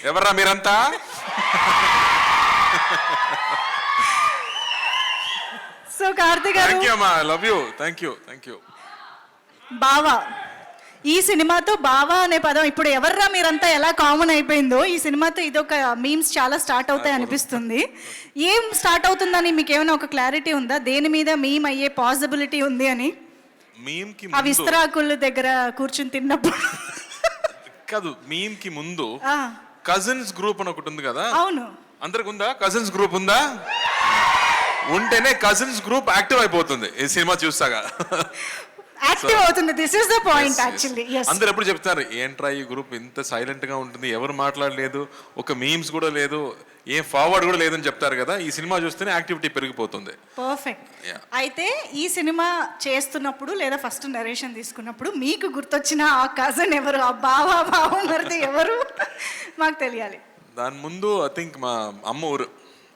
ఎవర్రా మీరంతా? So Karthik thank you అమ్మా. Love you thank you thank you బావా ఈ సినిమాతో బావా అనే పదం ఇప్పుడు ఎవర్రా మీరంతా ఎలా కామన్ అయిపోయిందో ఈ సినిమాతో ఇదొక మీమ్స్ చాలా స్టార్ట్ అవుతాయి అనిపిస్తుంది. ఏం స్టార్ట్ అవుతుందని మీకు ఏమైనా ఒక క్లారిటీ ఉందా? దేని మీద మీమ్ అయ్యే పాసిబిలిటీ ఉంది అని? మీమ్కి ఆ ముందు. విస్తరాకుల దగ్గర కూర్చుని తిన్నప్పుడు. కాదు మీమ్కి ముందు ఆ, కజిన్స్ గ్రూప్ అని ఒకటి ఉంది కదా? అవును. అందరికి ఉందా? కజిన్స్ గ్రూప్ ఉందా? ఉంటేనే కజిన్స్ గ్రూప్ యాక్టివ్ అయిపోతుంది ఈ సినిమా చూసాగా యాక్టివ్ అవుతుంది. This is the point actually అందరు ఎప్పుడు చెప్తారు ఏంట్రా ఈ గ్రూప్ ఇంత సైలెంట్గా ఉంటుంది ఎవరు మాట్లాడలేదు ఒక మీమ్స్ కూడా లేదు ఏం ఫార్వర్డ్ కూడా లేదని చెప్తారు కదా ఈ సినిమా చూస్తేనే యాక్టివిటీ పెరిగిపోతుంది. పర్ఫెక్ట్. అయితే ఈ సినిమా చేస్తున్నప్పుడు లేదా ఫస్ట్ నరేషన్ తీసుకున్నప్పుడు మీకు గుర్తొచ్చిన ఆ కజన్ ఎవరు ఆ బావ బావ మరిది ఎవరు? మాకు తెలియాలి. దాని ముందు ఐ థింక్ మా అమ్మ ఊరు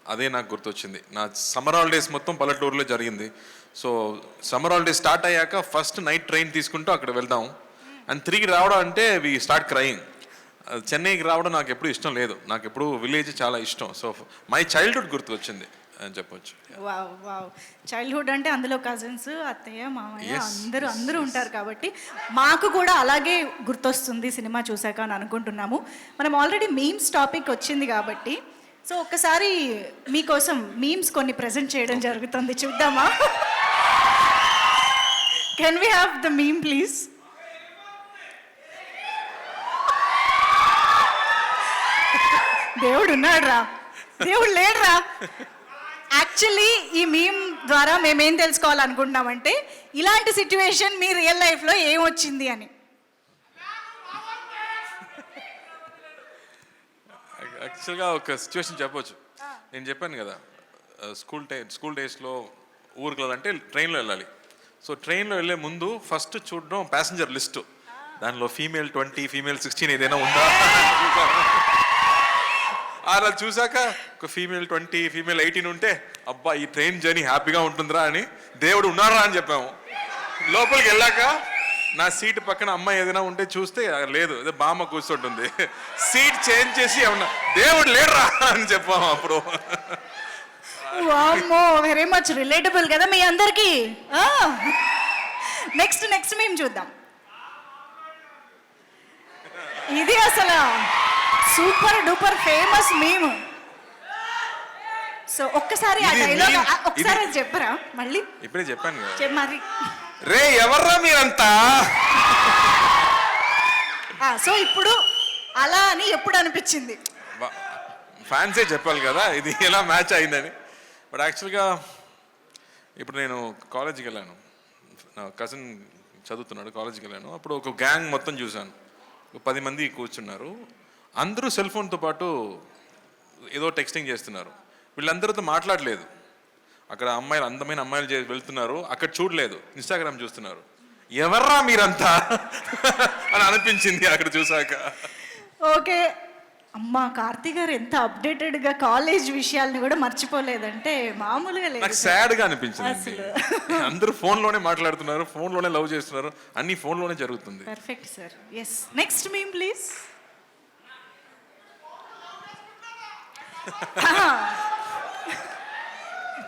అదే నాకు గుర్తొచ్చింది. నా సమ్మర్ హాలిడేస్ మొత్తం పల్లెటూరులో జరిగింది. సో సమ్మర్ హాలిడేస్ స్టార్ట్ అయ్యాక ఫస్ట్ నైట్ ట్రైన్ తీసుకుంటూ అక్కడ వెళ్దాం. అండ్ తిరిగి రావడం అంటే వి స్టార్ట్ క్రయింగ్. చెన్నైకి రావడం నాకు ఎప్పుడు ఇష్టం లేదు. నాకు ఎప్పుడు విలేజ్ చాలా ఇష్టం. సో మై చైల్డ్హుడ్ గుర్తు వచ్చింది అని చెప్పొచ్చు. Wow wow. చైల్డ్హుడ్ అంటే అందులో కజిన్స్ అత్తయ్య మామయ్య అందరూ అందరూ ఉంటారు కాబట్టి మాకు కూడా అలాగే గుర్తొస్తుంది సినిమా చూశాక అని అనుకుంటున్నాము. మనం ఆల్రెడీ మీమ్స్ టాపిక్ వచ్చింది కాబట్టి సో ఒక్కసారి మీకోసం మీమ్స్ కొన్ని ప్రజెంట్ చేయడం జరుగుతుంది. చూద్దామా? Can we have the meme please దేవుడు ఉన్నాడు రా దేవుడు లేడురా. యాక్చువల్లీ ఈ మీమ్ ద్వారా మేమేం తెలుసుకోవాలనుకుంటున్నామంటే ఇలాంటి సిచ్యువేషన్ మీ రియల్ లైఫ్లో ఏం వచ్చింది అని. యాక్చువల్గా ఒక సిచ్యువేషన్ చెప్పొచ్చు. నేను చెప్పాను కదా స్కూల్ టై స్కూల్ డేస్లో ఊరికి వెళ్ళాలంటే ట్రైన్లో వెళ్ళాలి. సో ట్రైన్లో వెళ్ళే ముందు ఫస్ట్ చూడడం ప్యాసింజర్ లిస్టు. దానిలో ఫీమేల్ ట్వంటీ ఫీమేల్ సిక్స్టీన్ ఏదైనా ఉందా? అలా చూసాక ఒక ఫీమేల్ ట్వంటీ ఫీమేల్ ఎయిటీన్ ఉంటే అబ్బా ఈ ట్రైన్ జర్నీ హ్యాపీగా ఉంటుందిరా అని దేవుడు ఉన్నారా అని చెప్పాము. లోపలికి వెళ్ళాక నా సీట్ పక్కన అమ్మాయి ఏదైనా ఉంటే చూస్తే లేదు అదే బామ్మ కూర్చుంటుంది. సీట్ చేంజ్ చేసి ఏమన్నా దేవుడు లేడురా అని చెప్పాము అప్పుడు. వామ్మో వెరీ మచ్ రిలేటబుల్ కదా మీ అందరికీ. నెక్స్ట్ నెక్స్ట్ మేము చూద్దాం. ఇది అసలు సూపర్ డూపర్ ఫేమస్ మేము సో ఒక్కసారి ఆ డైలాగ్ అది చెప్పరా? మళ్ళీ? ఇప్పుడే చెప్పాను మరి. రే ఎవర్రా మీరంతా? సో ఇప్పుడు అలా అని ఎప్పుడు అనిపించింది? ఫ్యాన్సే చెప్పాలి కదా ఇది ఎలా మ్యాచ్ అయిందని. బట్ యాక్చువల్గా ఇప్పుడు నేను కాలేజీకి వెళ్ళాను. నా కజిన్ చదువుతున్నాడు కాలేజీకి వెళ్ళాను. అప్పుడు ఒక గ్యాంగ్ మొత్తం చూశాను. పది మంది కూర్చున్నారు. అందరూ సెల్ ఫోన్తో పాటు ఏదో టెక్స్టింగ్ చేస్తున్నారు. వీళ్ళందరితో మాట్లాడలేదు. అక్కడ అమ్మాయిలు అందమైన అమ్మాయిలు వెళ్తున్నారు. అక్కడ చూడలేదు. ఇన్స్టాగ్రామ్ చూస్తున్నారు. ఎవర్రా మీరంతా? అని అనిపించింది అక్కడ చూసాక ఓకే. అమ్మా కార్తీక్ గారు ఎంత అప్డేటెడ్గా కాలేజ్ విషయాల్ని కూడా మర్చిపోలేదంటే మామూలుగా నాకు లేదు సాడ్గా అనిపించింది. అందరూ ఫోన్లోనే మాట్లాడుతున్నారు. ఫోన్లోనే లవ్ చేస్తున్నారు. అన్ని ఫోన్లోనే జరుగుతుంది perfect sir yes next meme please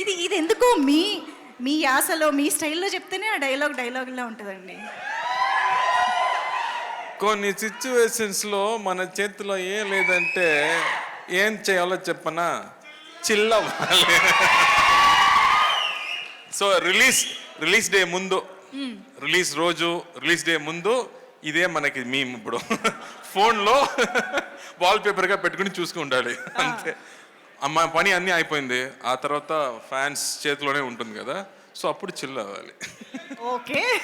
ఇది ఇది ఎందుకు మీ మీ యాసలో మీ స్టైల్లో చెప్తేనే ఆ డైలాగ్ డైలాగ్లా ఉంటుందండి. కొన్ని సిచ్యువేషన్స్లో మన చేతిలో ఏం లేదంటే ఏం చేయాలో చెప్పనా? చిల్లవ్వాలి సో రిలీజ్ రిలీజ్ డే ముందు రిలీజ్ రోజు రిలీజ్ డే ముందు ఇదే మనకి మేము ఇప్పుడు. ఫోన్లో వాల్ పేపర్గా పెట్టుకుని చూసుకుంటాడు అంతే. అమ్మ పని అన్నీ అయిపోయింది. ఆ తర్వాత ఫ్యాన్స్ చేతిలోనే ఉంటుంది కదా. సో అప్పుడు చిల్ అవ్వాలి. ఓకే.